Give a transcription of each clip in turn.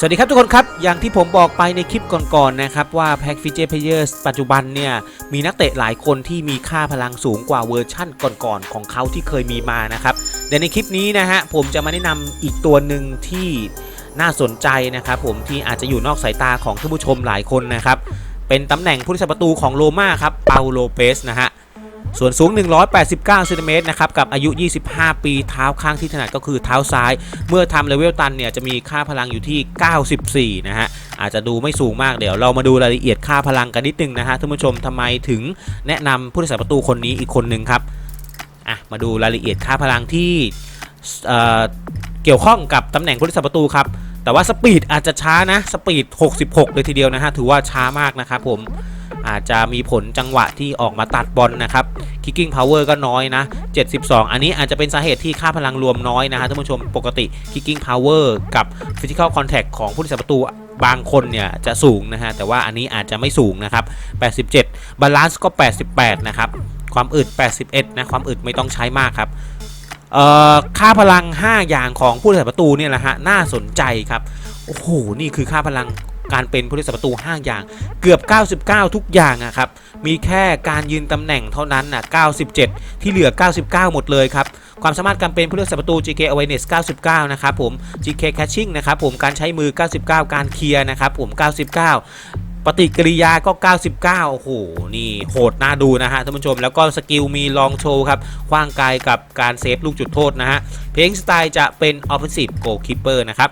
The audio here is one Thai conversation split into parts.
สวัสดีครับทุกคนครับ อย่างที่ผมบอกไปในคลิปก่อนๆนะครับ ว่าแพ็กฟิเจเพเยอร์ปัจจุบันเนี่ย มีนักเตะหลายคนที่มีค่าพลังสูงกว่าเวอร์ชั่นก่อนๆ ของเขาที่เคยมีมานะครับเดี๋ยวในคลิปนี้นะฮะ ผมจะมาแนะนำอีกตัวหนึ่งที่น่าสนใจนะครับผมที่อาจจะอยู่นอกสายตาของท่านผู้ชมหลายคนนะครับเป็นตำแหน่งผู้รักษาประตูของโรม่าครับเปาโลเปสนะฮะ ส่วนสูง 189เซนติเมตรนะครับกับอายุ 25 ปีเท้าข้างที่ถนัดก็คือเท้าซ้าย เมื่อทำเลเวลตันเนี่ยจะมีค่าพลังอยู่ที่ 94 นะฮะอาจจะดูไม่สูงมากเดี๋ยวเรามาดูรายละเอียดค่าพลังกันนิดนึงนะฮะท่านผู้ชมทำไมถึงแนะนำผู้รักษาประตูคนนี้อีกคนหนึ่งครับอะมาดูรายละเอียดค่าพลังที่เอ่อเกี่ยวข้องกับตำแหน่งผู้รักษาประตูครับแต่ว่าสปีดอาจจะช้านะสปีด 66 เลยทีเดียวนะฮะถือว่าช้ามากนะครับผม อาจจะมีผลจังหวะที่ออกมาตัดบอลนะครับ kicking power ก็น้อยนะ 72 อันนี้อาจจะเป็นสาเหตุที่ค่าพลังรวมน้อยนะฮะท่านผู้ชมปกติ kicking power กับ physical contact ของผู้รักษาประตูบางคนเนี่ยจะสูงนะฮะแต่ว่าอันนี้อาจจะไม่สูงนะครับ 87 balance ก็ 88 นะครับ ความอึด 81 นะ ความอึดไม่ต้องใช้มากครับเอ่อค่าพลัง 5 อย่างของผู้รักษาประตูเนี่ยแหละฮะน่าสนใจครับ โอ้โห นี่คือค่าพลัง การเป็นผู้รักษาประตู 5 อย่าง เกือบ 99 ทุกอย่างอะครับ มีแค่การยืนตำแหน่งเท่านั้นนะ97 ที่เหลือ 99 หมดเลยครับ ความสามารถการเป็นผู้รักษาประตู GK awareness 99 นะครับผม GK catching นะครับผม การใช้มือ 99 การเคลียร์นะครับผม 99ปฏิกิริยาก็ 99 โอ้โห นี่โหดน่าดูนะฮะท่านผู้ชม แล้วก็สกิลมีลองโชว์ครับคว้างไกลกับการเซฟลูกจุดโทษนะฮะ เพลงสไตล์จะเป็น offensive goalkeeper นะครับ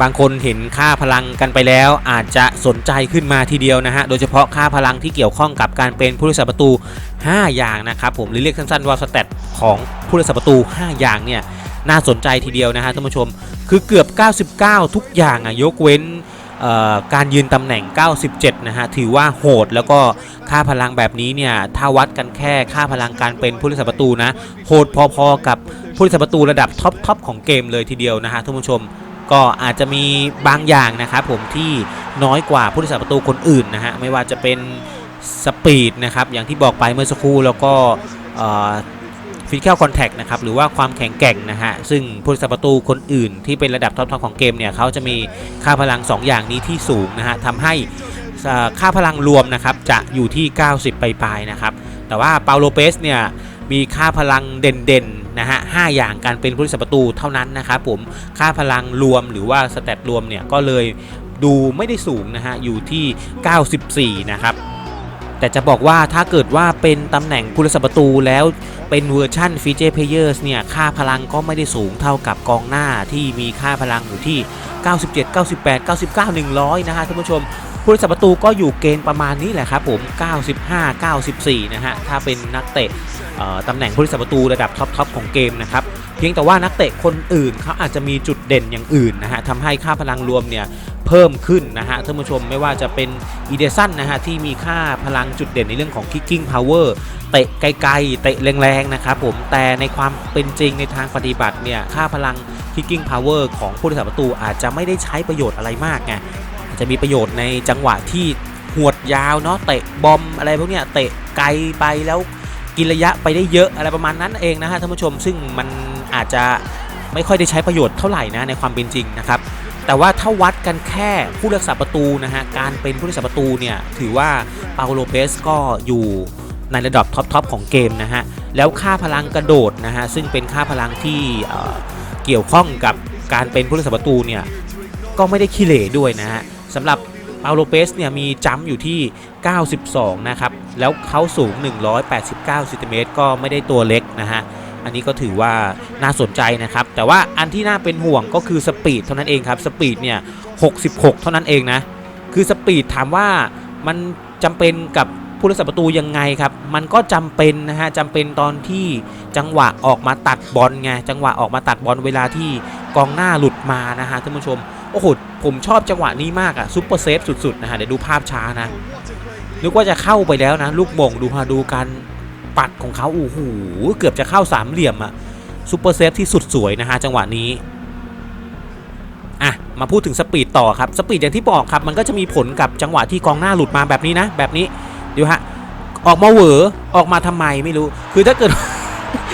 บางคนเห็นค่าพลังกันไปแล้ว อาจจะสนใจขึ้นมาทีเดียวนะฮะ โดยเฉพาะค่าพลังที่เกี่ยวข้องกับการเป็นผู้รักษาประตู 5 อย่างนะครับผมหรือเรียกสั้นๆว่าสเตตของผู้รักษาประตู 5 อย่างเนี่ยน่าสนใจทีเดียวนะฮะท่านผู้ชม คือเกือบ 99 ทุกอย่างอะยกเว้นการยืนตำแหน่ง 97 นะฮะ ถือว่าโหดแล้วก็ค่าพลังแบบนี้เนี่ย ถ้าวัดกันแค่ค่าพลังการเป็นผู้รักษาประตูนะ โหดพอๆกับผู้รักษาประตูระดับท็อปทอปของเกมเลยทีเดียวนะฮะท่านผู้ชม ก็อาจจะมีบางอย่างนะครับผมที่น้อยกว่าผู้รักษาประตูคนอื่นนะฮะไม่ว่าจะเป็นสปีดนะครับอย่างที่บอกไปเมื่อสักครู่แล้วก็ฟิสิก a l คอนแทคนะครับหรือว่าความแข็งแกร่งนะฮะซึ่งผู้รักษาประตูคนอื่น ที่เป็นระดับท็อปๆของเกมเนี่ยเขาจะมีค่าพลัง 2 อย่างนี้ที่สูงนะฮะทำให้ค่าพลังรวมนะครับจะอยู่ที่ 90ปลายๆนะครับแต่ว่าเปาโลเปสเนี่ยมีค่าพลังเด่นๆ นะฮะ5อย่างการเป็นผู้รักษาประตูเท่านั้นนะครับผมค่าพลังรวมหรือว่าสแตทรวมเนี่ยก็เลยดูไม่ได้สูงนะฮะอยู่ที่ 94 นะครับแต่จะบอกว่าถ้าเกิดว่าเป็นตำแหน่งผู้รักษาประตูแล้วเป็นเวอร์ชันฟีเจอร์เพเยอร์สเนี่ยค่าพลังก็ไม่ได้สูงเท่ากับกองหน้าที่มีค่าพลังอยู่ที่ 97 98 99 100 นะฮะท่านผู้ชม ผู้รักษาประตูก็อยู่เกณฑ์ประมาณนี้แหละครับผม 95 94 นะฮะ ถ้าเป็นนักเตะตำแหน่งผู้รักษาประตูระดับท็อปทอปของเกมนะครับ เพียงแต่ว่านักเตะคนอื่นเขาอาจจะมีจุดเด่นอย่างอื่นนะฮะทำให้ค่าพลังรวมเนี่ยเพิ่มขึ้นนะฮะท่านผู้ชมไม่ว่าจะเป็นอีเดซันนะฮะที่มีค่าพลังจุดเด่นในเรื่องของ kicking power เตะไกลๆ เตะแรงๆนะครับผมแต่ในความเป็นจริงในทางปฏิบัติเนี่ยค่าพลัง kicking power ของผู้รักษาประตูอาจจะไม่ได้ใช้ประโยชน์อะไรมากไง จะมีประโยชน์ในจังหวะที่หวดยาวเนาะเตะบอมอะไรพวกเนี้ยเตะไกลไปแล้วกินระยะไปได้เยอะอะไรประมาณนั้นเองนะฮะท่านผู้ชม ซึ่งมันอาจจะไม่ค่อยได้ใช้ประโยชน์เท่าไหร่นะในความเป็นจริงนะครับแต่ว่าถ้าวัดกันแค่ผู้รักษาประตูนะฮะการเป็นผู้รักษาประตูเนี่ยถือว่าเปาโลเปสก็อยู่ในระดับท็อปๆของเกมนะฮะแล้วค่าพลังกระโดดนะฮะซึ่งเป็นค่าพลังที่เเกี่ยวข้องกับการเป็นผู้รักษาประตูเนี่ยก็ไม่ได้ขี้เหร่ด้วยนะฮะ สำหรับเปาโลเปสเนี่ยมีจัมป์อยู่ที่ 92 นะครับ แล้วเขาสูง 189เซนติเมตรก็ไม่ได้ตัวเล็กนะฮะ อันนี้ก็ถือว่าน่าสนใจนะครับ แต่ว่าอันที่น่าเป็นห่วงก็คือสปีดเท่านั้นเองครับ สปีดเนี่ย 66 เท่านั้นเองนะ คือสปีดถามว่ามันจำเป็นกับผู้รักษาประตูยังไงครับ มันก็จำเป็นนะฮะจำเป็นตอนที่จังหวะออกมาตัดบอลไง จังหวะออกมาตัดบอลเวลาที่กองหน้าหลุดมานะฮะท่านผู้ชม โอ้โหผมชอบจังหวะนี้มากอะซุปเปอร์เซฟสุดๆนะฮะเดี๋ยวดูภาพช้านะนึกว่าจะเข้าไปแล้วนะ ลูกมงดูฮะดูการปัดของเขาโอ้โหเกือบจะเข้าสามเหลี่ยมอะซุปเปอร์เซฟที่สุดสวยนะฮะจังหวะนี้อะมาพูดถึงสปีดต่อครับสปีดอย่างที่บอกครับมันก็จะมีผลกับจังหวะที่กองหน้าหลุดมาแบบนี้นะ แบบนี้เดี๋ยวฮะออกมาเหวอออกมาทำไมไม่รู้ คือถ้าเกิด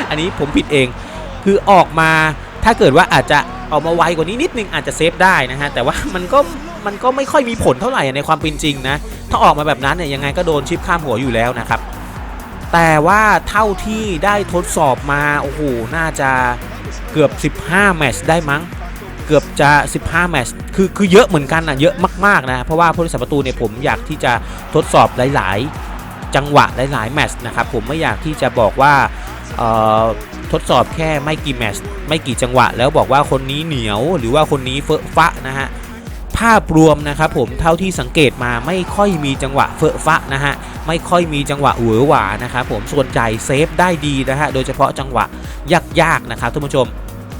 อันนี้ผมผิดเอง คือออกมา ถ้าเกิดว่าอาจจะออกมาไวกว่านี้นิดนึงอาจจะเซฟได้นะฮะแต่ว่ามันก็มันก็ไม่ค่อยมีผลเท่าไหร่ในความเป็นจริงนะถ้าออกมาแบบนั้นเนี่ยยังไงก็โดนชิปข้ามหัวอยู่แล้วนะครับแต่ว่าเท่าที่ได้ทดสอบมาโอ้โหน่าจะเกือบ 15 แมตช์ได้มั้ง เกือบจะ 15 แมตช์คือคือเยอะเหมือนกันนะเยอะมากๆนะเพราะว่าผู้รักษาประตูเนี่ยผมอยากที่จะทดสอบหลาย ๆ จังหวะหลาย ๆ แมตช์นะครับผมไม่อยากที่จะบอกว่า ทดสอบแค่ไม่กี่แมตช์ไม่กี่จังหวะ แล้วบอกว่าคนนี้เหนียวหรือว่าคนนี้เฟอะฟะนะฮะภาพรวมนะครับผมเท่าที่สังเกตมาไม่ค่อยมีจังหวะเฟอะฟะนะฮะไม่ค่อยมีจังหวะหวือหวานะครับผมส่วนใหญ่เซฟได้ดีนะฮะโดยเฉพาะจังหวะยากๆนะครับท่านผู้ชม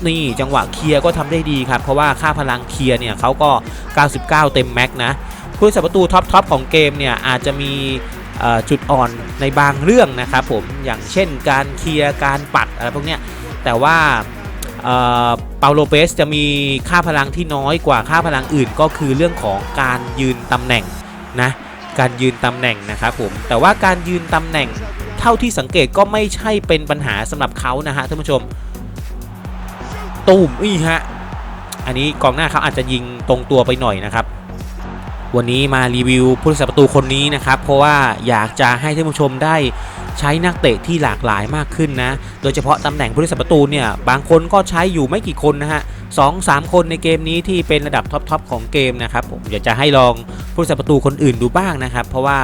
นี่จังหวะเคลียร์ก็ทำได้ดีครับเพราะว่าค่าพลังเคลียร์เนี่ยเขาก็ 99 เต็มแม็กนะผู้รักษาประตูท็อปทอปของเกมเนี่ยอาจจะมี จุดอ่อนในบางเรื่องนะครับผมอย่างเช่นการเคลียร์การปัดอะไรพวกเนี้ยแต่ว่าเปาโลเปสจะมีค่าพลังที่น้อยกว่าค่าพลังอื่นก็คือเรื่องของการยืนตำแหน่งนะการยืนตำแหน่งนะครับผมแต่ว่าการยืนตำแหน่งเท่าที่สังเกตก็ไม่ใช่เป็นปัญหาสำหรับเขานะฮะท่านผู้ชมตูมอีฮะอันนี้กองหน้าเขาอาจจะยิงตรงตัวไปหน่อยนะครับ วันนี้มารีวิวผู้รักษาประตูคนนี้นะครับ เพราะว่าอยากจะให้ท่านผู้ชมได้ใช้นักเตะที่หลากหลายมากขึ้นนะ โดยเฉพาะตำแหน่งผู้รักษาประตูเนี่ยบางคนก็ใช้อยู่ไม่กี่คนนะฮะสองสามคนในเกมนี้ที่เป็นระดับท็อปๆของเกมนะครับผมอยากจะให้ลองผู้รักษาประตูคนอื่นดูบ้างนะครับ เพราะว่า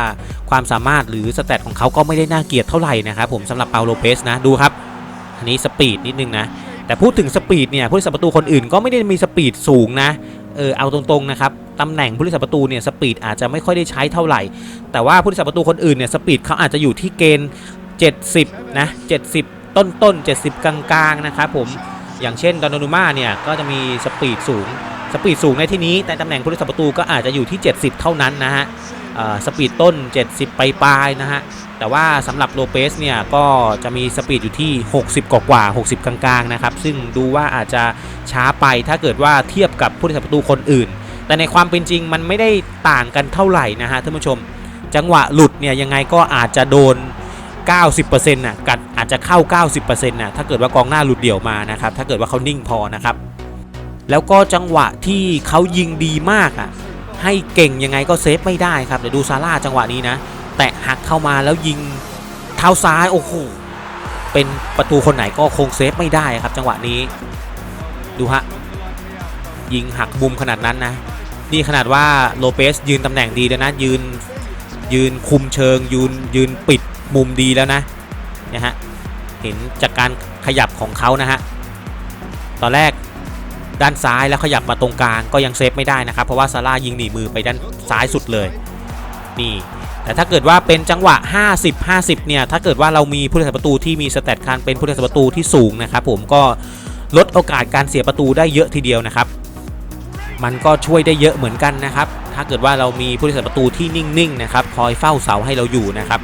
ความสามารถหรือสแตทของเขาก็ไม่ได้น่าเกลียดเท่าไหร่นะครับผมสำหรับเปาโลเปสนะดูครับอันนี้สปีดนิดนึงนะแต่พูดถึงสปีดเนี่ยผู้รักษาประตูคนอื่นก็ไม่ได้มีสปีดสูงนะ เออเอาตรงๆนะครับตำแหน่งผู้รักษาประตูเนี่ยสปีดอาจจะไม่ค่อยได้ใช้เท่าไหร่ แต่ว่าผู้รักษาประตูคนอื่นเนี่ยสปีดเขาอาจจะอยู่ที่เกณฑ์ 70 นะ 70 ต้นต้นๆ70 กลางๆนะครับผมอย่างเช่นดอนนูมาเนี่ยก็จะมีสปีดสูง สปีดสูงในที่นี้แต่ตำแหน่งผู้รักษาประตูก็อาจจะอยู่ที่ 70 เท่านั้นนะฮะ สปีดต้น 70 ไปปลายนะฮะ แต่ว่าสำหรับโลเปสเนี่ย ก็จะมีสปีดอยู่ที่ 60 กว่ากว่าๆ60 กลางๆ นะครับ ซึ่งดูว่าอาจจะช้าไปถ้าเกิดว่าเทียบกับผู้รักษาประตูคนอื่น แต่ในความเป็นจริงมันไม่ได้ต่างกันเท่าไหร่นะฮะท่านผู้ชม จังหวะหลุดเนี่ยยังไงก็อาจจะโดน 90%น่ะกัดอาจจะเข้า 90%น่ะถ้าเกิดว่ากองหน้าหลุดเดี่ยวมานะครับถ้าเกิดว่าเขานิ่งพอนะครับแล้วก็จังหวะที่เขายิงดีมากอะ ให้เก่งยังไงก็เซฟไม่ได้ครับเดี๋ยวดูซาร่าจังหวะนี้นะ แตะหักเข้ามาแล้วยิงเท้าซ้ายโอ้โหเป็นประตูคนไหนก็คงเซฟไม่ได้ครับจังหวะนี้ ดูฮะยิงหักมุมขนาดนั้นนะ นี่ขนาดว่าโลเปสยืนตำแหน่งดีแล้วนะยืนยืนคุมเชิง ยืนยืนปิดมุมดีแล้วนะเนี่ยฮะเห็นจากการขยับของเขานะฮะตอนแรก ด้านซ้ายแล้วขยับมาตรงกลางก็ยังเซฟไม่ได้นะครับ เพราะว่าซาร่ายิงหนีมือไปด้านซ้ายสุดเลยนี่แต่ถ้าเกิดว่าเป็นจังหวะ 50 50 เนี่ย ถ้าเกิดว่าเรามีผู้รักษาประตูที่มีสเตตการเป็นผู้รักษาประตูที่สูงนะครับผมก็ลดโอกาสการเสียประตูได้เยอะทีเดียวนะครับ มันก็ช่วยได้เยอะเหมือนกันนะครับ ถ้าเกิดว่าเรามีผู้รักษาประตูที่นิ่งๆนะครับคอยเฝ้าเสาให้เราอยู่นะครับ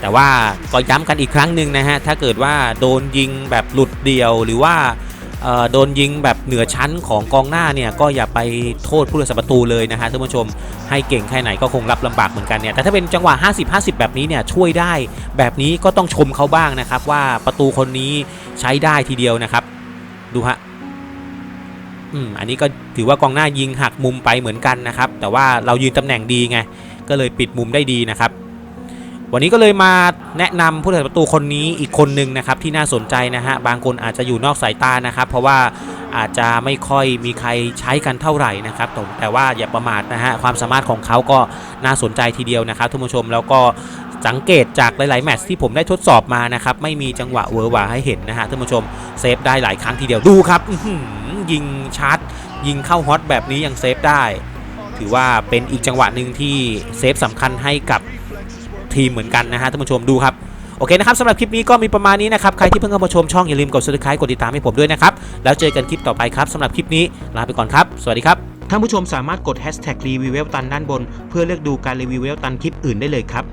แต่ว่าก็ย้ำกันอีกครั้งหนึ่งนะฮะถ้าเกิดว่าโดนยิงแบบหลุดเดียวหรือว่า โดนยิงแบบเหนือชั้นของกองหน้าเนี่ยก็อย่าไปโทษผู้รักษาประตูเลยนะฮะท่านผู้ชม ให้เก่งแค่ไหนก็คงรับลำบากเหมือนกันเนี่ยแต่ถ้าเป็นจังหวะ 50-50 แบบนี้เนี่ยช่วยได้ แบบนี้ก็ต้องชมเขาบ้างนะครับ ว่าประตูคนนี้ใช้ได้ทีเดียวนะครับดูฮะอืมอันนี้ก็ถือว่ากองหน้ายิงหักมุมไปเหมือนกันนะครับ แต่ว่าเรายืนตำแหน่งดีไง ก็เลยปิดมุมได้ดีนะครับ วันนี้ก็เลยมาแนะนำผู้รักษาประตูคนนี้อีกคนหนึ่งนะครับที่น่าสนใจนะฮะบางคนอาจจะอยู่นอกสายตานะครับ เพราะว่าอาจจะไม่ค่อยมีใครใช้กันเท่าไหร่นะครับแต่แต่ว่าอย่าประมาทนะฮะความสามารถของเขาก็น่าสนใจทีเดียวนะครับท่านผู้ชมแล้วก็สังเกตจากหลายๆแมตช์ที่ผมได้ทดสอบมานะครับไม่มีจังหวะเวอร์วาให้เห็นนะฮะท่านผู้ชมเซฟได้หลายครั้งทีเดียวดูครับยิงชาร์จยิงเข้าฮอตแบบนี้ยังเซฟได้ ถือว่าเป็นอีกจังหวะหนึ่งที่เซฟสำคัญให้กับ ทีมเหมือนกันนะฮะท่านผู้ชมดูครับโอเคนะครับสำหรับคลิปนี้ก็มีประมาณนี้นะครับใครที่เพิ่งเข้ามาชมช่องอย่าลืมกด subscribe กดติดตามให้ผมด้วยนะครับแล้วเจอกันคลิปต่อไปครับสำหรับคลิปนี้ลาไปก่อนครับ สวัสดีครับท่านผู้ชมสามารถกด hashtag รีวิวเวลตันด้านบน เพื่อเลือกดูการรีวิวเวลตันคลิปอื่นได้เลยครับ